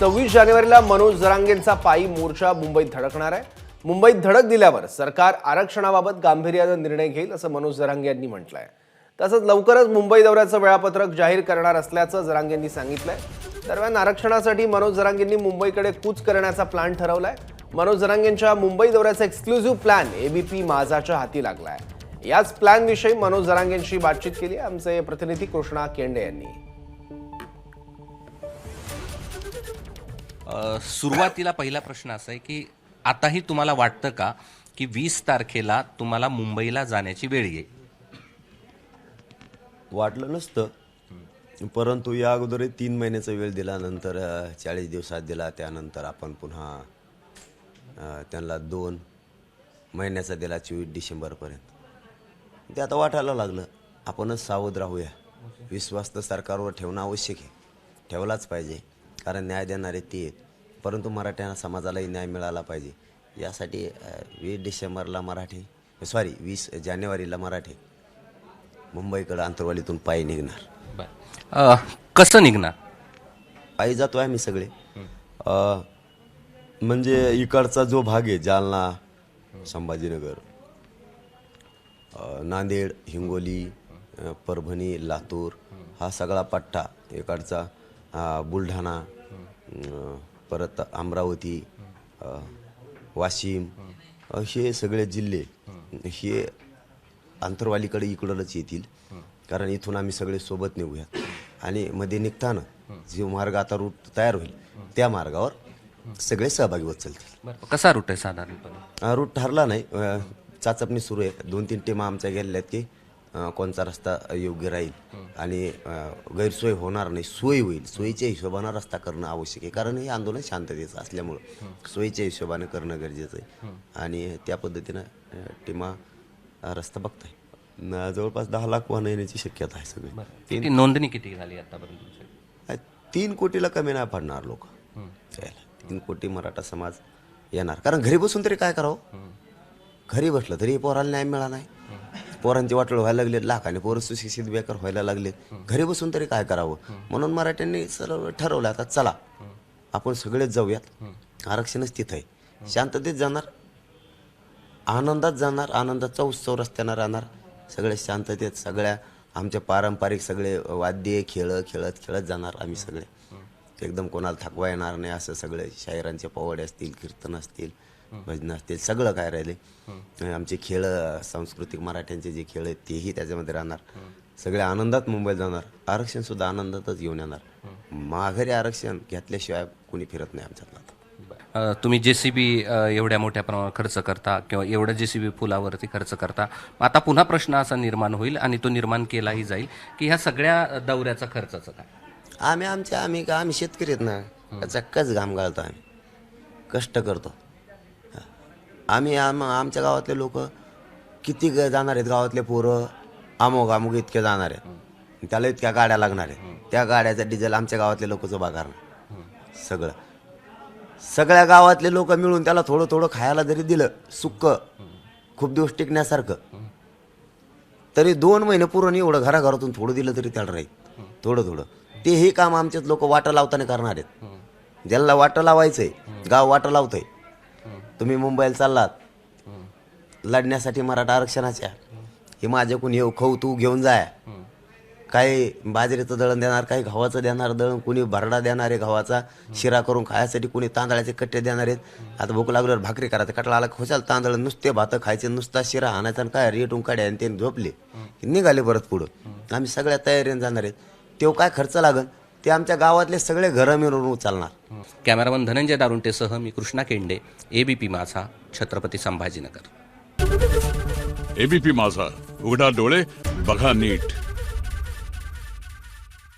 सव्वीस जानेवारीला मनोज जरांगेंचा पायी मोर्चा मुंबईत धडकणार आहे. मुंबईत धडक दिल्यावर सरकार आरक्षणाबाबत गांभीर्यानं निर्णय घेईल असं मनोज जरांगे यांनी म्हटलंय. तसंच लवकरच मुंबई दौऱ्याचं वेळापत्रक जाहीर करणार असल्याचं जरांगेंनी सांगितलंय. दरम्यान आरक्षणासाठी मनोज जरांगेंनी मुंबईकडे कूच करण्याचा प्लॅन ठरवलाय. मनोज जरांगेंच्या मुंबई दौऱ्याचा एक्सक्लुझिव्ह प्लॅन एबीपी माझाच्या हाती लागलाय. याच प्लॅनविषयी मनोज जरांगेंशी बातचीत केली. आमचे प्रतिनिधी कृष्णा केंडे यांनी. सुरुवातीला पहिला प्रश्न असा आहे की आताही तुम्हाला वाटतं का की वीस तारखेला तुम्हाला मुंबईला जाण्याची वेळ येईल? वाटलं नसतं. परंतु या अगोदर तीन महिन्याचा वेळ दिल्यानंतर चाळीस दिवसात दिला त्यानंतर आपण पुन्हा त्यांना दोन महिन्याचा दिला चोवीस डिसेंबरपर्यंत. ते आता वाटायला लागलं आपणच सावध राहूया. विश्वास तर सरकारवर ठेवणं आवश्यक आहे. ठेवलाच पाहिजे. कारण न्याय देणारे ते आहेत. परंतु मराठ्यांना समाजालाही न्याय मिळाला पाहिजे. यासाठी वीस डिसेंबरला मराठी सॉरी वीस जानेवारीला मराठी मुंबईकडं आंतरवालीतून पायी निघणार. कसं निघणार? पायी जातो आम्ही सगळे. म्हणजे इकडचा जो भाग आहे जालना संभाजीनगर नांदेड हिंगोली परभणी लातूर हा. सगळा पट्टा इकडचा बुलढाणा परत अमरावती वाशिम अ, हे सगळे जिल्हे हे आंतरवालीकडे इकडूनच येतील. कारण इथून आम्ही सगळे सोबत निघूयात. आणि मध्ये निघताना जो मार्ग आता रूट तयार होईल त्या मार्गावर सगळे सहभागी होत चालतील. कसा रूट आहे साधारणपणे? रूट ठरला नाही. चाचपणी सुरू आहे. दोन तीन टीमा आमच्या गेलेल्या आहेत की कोणचा रस्ता योग्य राहील आणि गैरसोय होणार नाही सोय होईल. सोयीच्या हिशोबानं रस्ता करणं आवश्यक आहे. कारण हे आंदोलन शांततेचं असल्यामुळं सोयीच्या हिशोबानं करणं गरजेचं आहे. आणि त्या पद्धतीनं टीमा रस्ता बघताय. जवळपास दहा लाख वाहनं येण्याची शक्यता आहे सगळी. तीन नोंदणी किती झाली आतापर्यंत तीन कोटीला कमी नाही पडणार लोक. तीन कोटी मराठा समाज येणार. कारण घरी बसून तरी काय करावं? घरी बसलं तरी पोराला न्याय मिळाला नाही. पोरांची वाटळ व्हायला लागलेत लाखाने पोरं सुशिक्षित बेकार व्हायला लागलेत घरी बसून तरी काय करावं? म्हणून मराठ्यांनी सर्व ठरवलं आता चला आपण सगळेच जाऊयात. आरक्षणच तिथं आहे. शांततेत जाणार आनंदात जाणार आनंदाचा उत्सव रस्त्यानं राहणार. सगळ्या शांततेत सगळ्या आमचे पारंपरिक सगळे वाद्य खेळ खेळत खेळत जाणार आम्ही सगळे. एकदम कोणाला थकवा येणार नाही असं सगळे शायरांचे पोवाडे असतील कीर्तन असतील भजनं असतील सगळं काय राहिले. आमचे खेळ सांस्कृतिक मराठ्यांचे जे खेळ आहेत तेही त्याच्यामध्ये राहणार. सगळे आनंदात मुंबईला जाणार. आरक्षण सुद्धा आनंदातच घेऊन येणार. माघारी आरक्षण घेतल्याशिवाय कोणी फिरत नाही आमच्यातलं तुम्ही जे सी बी एवढ्या मोठ्या प्रमाणात खर्च करता किंवा एवढं जे सी बी पुलावरती खर्च करता आता पुन्हा प्रश्न असा निर्माण होईल आणि तो निर्माण केलाही जाईल की ह्या सगळ्या दौऱ्याचा खर्चाचं काय? आम्ही आमच्या आम्ही का आम्ही शेतकरी आहेत ना त्याचा कच घाम गाळतो आम्ही. कष्ट करतो. आम्ही आम आमच्या गावातले लोक किती जाणार आहेत गावातले पोरं? अमोग अमोग इतके जाणार आहेत. त्याला इतक्या गाड्या लागणार आहेत. त्या गाड्याचा डिझेल आमच्या गावातले लोकच उभा करणार सगळं. सगळ्या गावातले लोक मिळून त्याला थोडं थोडं खायला जरी दिलं सुक्क खूप दिवस टिकण्यासारखं तरी दोन महिने पुरण एवढं घराघरातून थोडं दिलं तरी त्याला राहील. थोडं थोडं. ते हे काम आमचेच लोक वाटं लावताना करणार आहेत. ज्यांना वाटं लावायचंय गाव वाटं लावतंय. तुम्ही मुंबईला चाललात. लढण्यासाठी मराठा आरक्षणाच्या. हे माझ्याकडून येऊ खाऊ तू घेऊन जाय. काही बाजरीचं दळण देणार काही गव्हाचं देणार दळण कुणी भरडा देणार आहे गव्हाचा शिरा करून खायसाठी कुणी तांदळाचे कट्टे देणार आहेत. आता भूक लागल्यावर भाकरी करायचं कटला आला खुशाल तांदळ नुसते भात खायचे नुसता शिरा आणायचा आणि काय रेटून काढ्या आणि ते झोपले. निघाले परत पुढं. आम्ही सगळ्या तयारीने जाणार आहेत. तेव्हा काय खर्च लागन? ते आमच्या गावातले सगळे घरं मिळून उचलणार. कॅमेरामन धनंजय दारुंटेसह मी कृष्णा केंडे एबीपी माझा छत्रपती संभाजीनगर. एबीपी माझा उघडा डोळे बघा नीट.